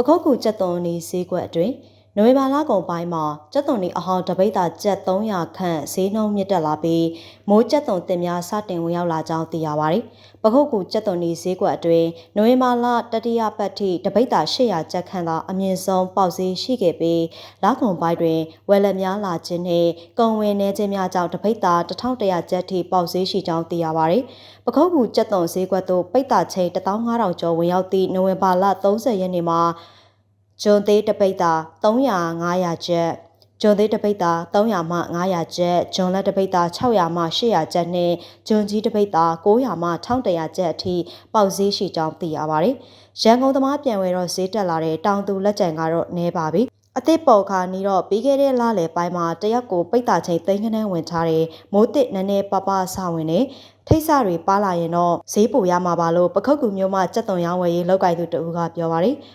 ပခုတ်ကူကြက်သွန်နီဈေးကွက်အတွင်း နိုဝင်ဘာလကုန်ပိုင်းမှာကြက်သွန်နီအဟောင်းတပိတ်တာကျပ်300ခန့်ဈေးနှုန်းမြင့်တက်လာပြီးမိုးကြက်သွန်တင်များစတင်ဝင်ရောက်လာကြောင်းသိရပါတယ်။ပခုတ်ကူကြက်သွန်နီဈေးကွက်အတွင်းနိုဝင်ဘာလတတိယပတ်ထိတပိတ်တာ800ကျပ်ခန့်သာအမြင့်ဆုံးပေါက်ဈေးရှိခဲ့ပြီးလကုန်ပိုင်းတွင်ဝယ်လက်များလာခြင်းနှင့်ကုန်ဝင်နေခြင်းများကြောင့်တပိတ်တာ1100ကျပ်ထိပေါက်ဈေးရှိကြောင်းသိရပါတယ်။ပခုတ်ကူကြက်သွန်ဈေးကွက်သို့ပိတ်တာချိန်15000ကျော်ဝင်ရောက်သည့်နိုဝင်ဘာလ30ရက်နေ့မှာ ဂျွန်သေးတပိတ်တာ300 500ကျပ်ဂျွန်သေးတပိတ်တာ300မှ900ကျပ်ဂျွန်လက်တပိတ်တာ600မှ800ကျပ်နှင့်ဂျွန်ကြီးတပိတ်တာ900မှ1100ကျပ်အထိပေါက်ဈေးရှိကြောင်းသိရပါတယ်။ရန်ကုန်သမားပြန်ဝယ်တော့ဈေးတက်လာတဲ့တောင်သူလက်ကျန်ကတော့နည်းပါပြီ။အသစ်ပေါ်ခါနီတော့ပြီးခဲ့တဲ့လလယ်ပိုင်းမှာတရက်ကိုပိတ်တာချိန်သိန်းခန်းန်းဝင်ထားတယ်မိုးတစ်နည်းနည်းပပဆဝင်နေထိတ်ဆတွေပါလာရင်တော့ဈေးပိုရမှာပါလို့ပခုတ်ကူမျိုးမှစက်သွန်ရောင်းဝယ်ရေးလောက်ကင်သူတဦးကပြောပါတယ်